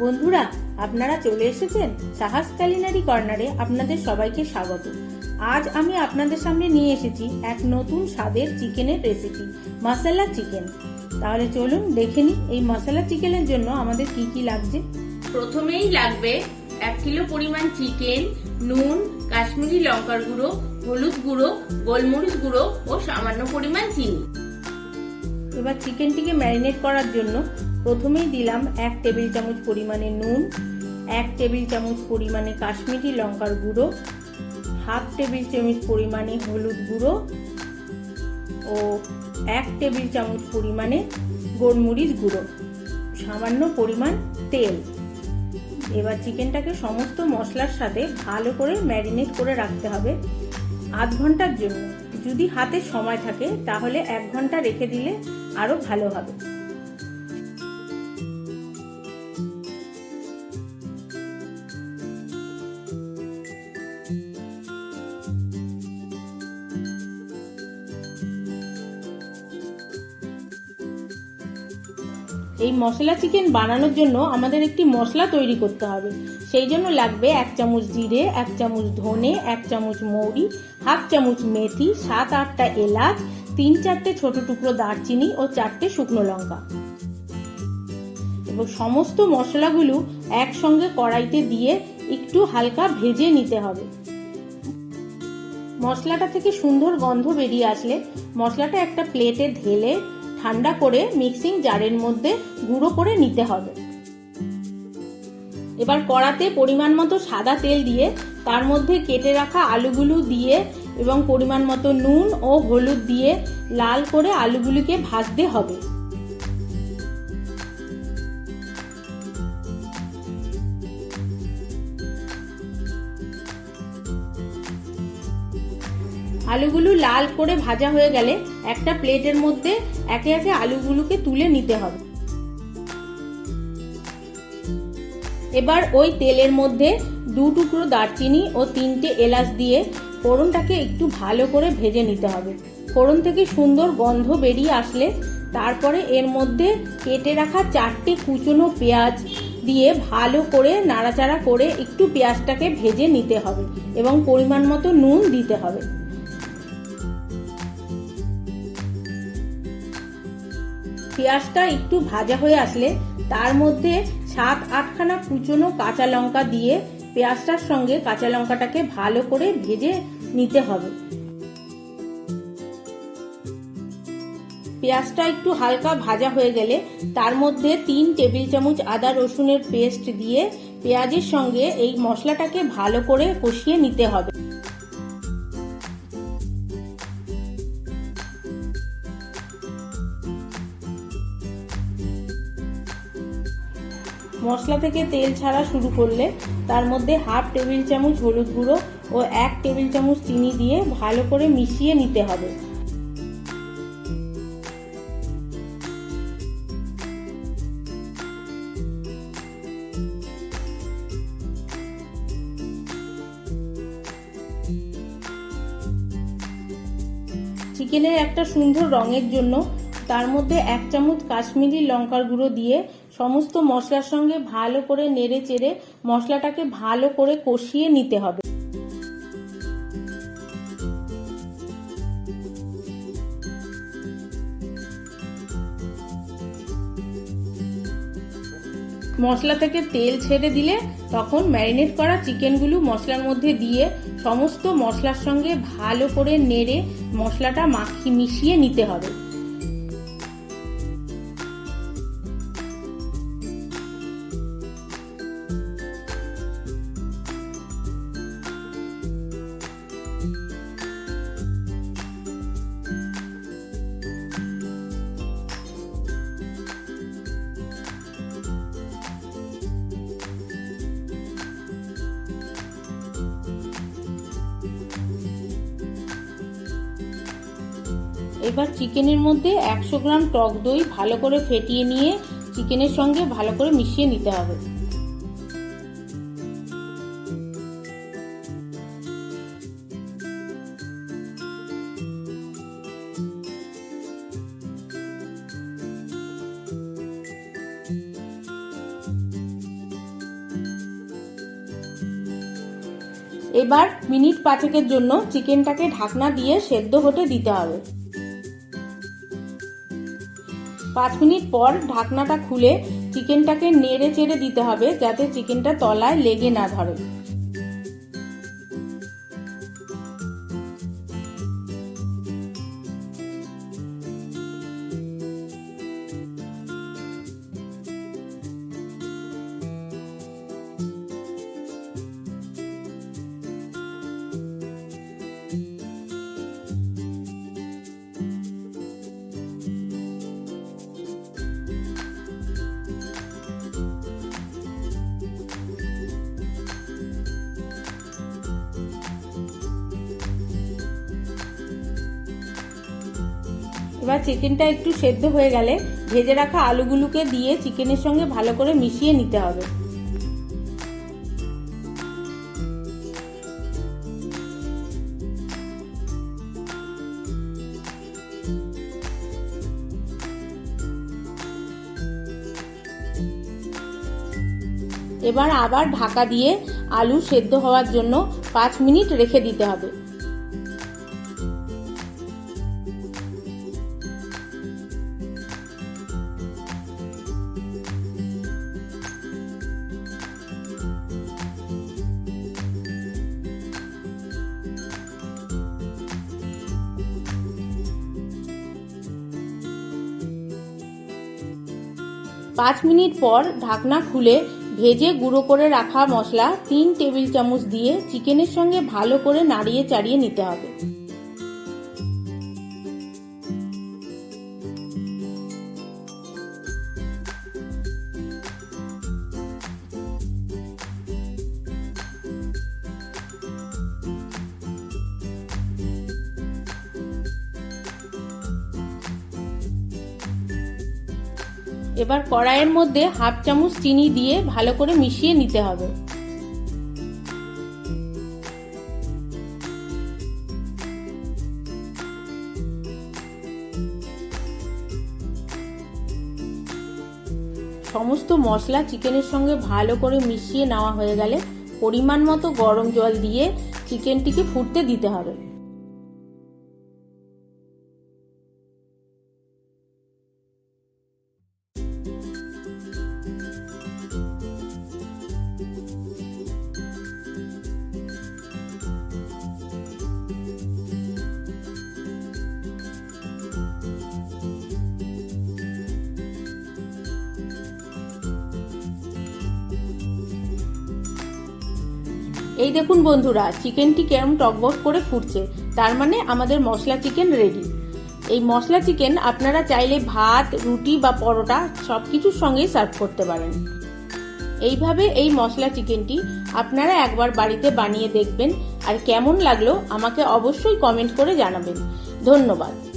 বন্ধুরা আপনারা চলে এসেছেন সাহাস কালিনারি কর্নারে আপনাদের সবাইকে স্বাগত। আজ আমি আপনাদের সামনে নিয়ে এসেছি এক নতুন স্বাদের চিকেনের রেসিপি মশলা চিকেন। তাহলে চলুন দেখে নিই এই মশলা চিকেনের জন্য আমাদের কি কি লাগছে। প্রথমেই লাগবে এক কিলো পরিমাণ চিকেন নুন কাশ্মীরি লঙ্কার গুঁড়ো হলুদ গুঁড়ো গোলমরিচ গুঁড়ো ও সামান্য পরিমাণ চিনি। এবার চিকেনটিকে ম্যারিনেট করার জন্য প্রথমেই দিলাম এক টেবিল চামচ পরিমাণে নুন, এক টেবিল চামচ পরিমাণে কাশ্মীরি লঙ্কার গুঁড়ো, হাফ টেবিল চামচ পরিমাণে হলুদ গুঁড়ো ও এক টেবিল চামচ পরিমাণে গোলমরিচ গুঁড়ো। সামান্য পরিমাণ তেল। এবার চিকেনটাকে সমস্ত মশলার সাথে ভালো করে ম্যারিনেট করে রাখতে হবে আধ ঘণ্টার জন্য। যদি হাতে সময় থাকে তাহলে এক ঘণ্টা রেখে দিলে আরও ভালো হবে। এই মশলা চিকেন বানানোর জন্য আমাদের একটি মশলা তৈরি করতে হবে। সেই জন্য লাগবে এক চামচ জিরে, এক চামচ ধনে, এক চামচ মৌরি, হাফ চামচ মেথি, সাত, আটটা এলাচ, তিন, চারটে ছোট টুকরো দারচিনি ও চারটে শুকনো লঙ্কা। এবং সমস্ত মশলাগুলো একসঙ্গে কড়াইতে দিয়ে একটু হালকা ভেজে নিতে হবে। মশলাটা থেকে সুন্দর গন্ধ বেরিয়ে আসলে মশলাটা একটা প্লেটে ঢেলে ঠান্ডা করে মিক্সিং জারের মধ্যে গুঁড়ো করে নিতে হবে। এবার কড়াতে পরিমাণ মতো সাদা তেল দিয়ে তার মধ্যে কেটে রাখা আলুগুলো দিয়ে এবং পরিমাণ মতো নুন ও হলুদ দিয়ে লাল করে আলুগুলিকে ভাজতে হবে। আলুগুলো লাল করে ভাজা হয়ে গেলে একটা প্লেটের মধ্যে একে একে আলুগুলোকে তুলে নিতে হবে। এবার ওই তেলের মধ্যে দু টুকরো দারচিনি ও তিনটে এলাচ দিয়ে ফোড়নটাকে একটু ভালো করে ভেজে নিতে হবে। ফোড়ন থেকে সুন্দর গন্ধ বেরিয়ে আসলে তারপরে এর মধ্যে কেটে রাখা চারটে কুচনো পেঁয়াজ দিয়ে ভালো করে নাড়াচাড়া করে একটু পেঁয়াজটাকে ভেজে নিতে হবে এবং পরিমাণ মতো নুন দিতে হবে। পেঁয়াজটা একটু ভাজা হয়ে আসলে তার মধ্যে সাত, আটখানা কুচনো কাঁচা লঙ্কা দিয়ে পেঁয়াজটার সঙ্গে কাঁচা লঙ্কাটাকে ভালো করে ভেজে নিতে হবে। পেঁয়াজটা একটু হালকা ভাজা হয়ে গেলে তার মধ্যে তিন টেবিল চামচ আদা রসুনের পেস্ট দিয়ে পেঁয়াজের সঙ্গে এই মশলাটাকে ভালো করে কষিয়ে নিতে হবে। মশলা থেকে তেল ছাড়া শুরু করলে তার মধ্যে হাফ টেবিল চামচ হলুদ গুঁড়ো ও এক টেবিল চামচ চিনি দিয়ে ভালো করে মিশিয়ে নিতে হবে। চিকেনের একটা সুন্দর রঙের জন্য তার মধ্যে এক চামচ কাশ্মীরি লঙ্কার গুঁড়ো দিয়ে সমস্ত মশলার সঙ্গে ভালো করে নেড়ে চেড়ে মশলাটাকে ভালো করে কষিয়ে নিতে হবে। মশলা থেকে তেল ছেড়ে দিলে তখন ম্যারিনেট করা চিকেনগুলো মশলার মধ্যে দিয়ে সমস্ত মশলার সঙ্গে ভালো করে নেড়ে মশলাটা মাখি, মিশিয়ে নিতে হবে। এবার চিকেনের মধ্যে একশো গ্রাম টক দই ভালো করে ফেটিয়ে নিয়ে চিকেনের সঙ্গে ভালো করে মিশিয়ে নিতে হবে। এবার মিনিট পাঁচেকের জন্য চিকেনটাকে ঢাকনা দিয়ে সেদ্ধ হতে দিতে হবে। পাঁচ মিনিট পর ঢাকনাটা খুলে চিকেনটাকে নেড়ে চেড়ে দিতে হবে যাতে চিকেনটা তলায় লেগে না ধরে। এবার চিকেনটা একটু সেদ্ধ হয়ে গেলে ভেজে রাখা আলুগুলোকে দিয়ে চিকেনের সঙ্গে ভালো করে মিশিয়ে নিতে হবে। এবার আবার ঢাকা দিয়ে আলু সেদ্ধ হওয়ার জন্য পাঁচ মিনিট রেখে দিতে হবে। পাঁচ মিনিট পর ঢাকনা খুলে ভেজে গুঁড়ো করে রাখা মশলা তিন টেবিল চামচ দিয়ে চিকেনের সঙ্গে ভালো করে নাড়িয়ে চাড়িয়ে নিতে হবে। এবার কড়াইয়ের মধ্যে হাফ চামচ চিনি দিয়ে ভালো করে মিশিয়ে নিতে হবে। সমস্ত মশলা চিকেনের সঙ্গে ভালো করে মিশিয়ে নেওয়া হয়ে গেলে পরিমাণ মতো গরম জল দিয়ে চিকেনটিকে ফুটতে দিতে হবে। এই দেখুন বন্ধুরা চিকেনটি কেরম টকবক করে ফুটছে। তার মানে আমাদের মশলা চিকেন রেডি এই মশলা চিকেন আপনারা চাইলে ভাত, রুটি বা পরোটা সব কিছুর সঙ্গেই সার্ভ করতে পারেন। এইভাবে এই মশলা চিকেনটি আপনারা একবার বাড়িতে বানিয়ে দেখবেন আর কেমন লাগল আমাকে অবশ্যই কমেন্ট করে জানাবেন। ধন্যবাদ।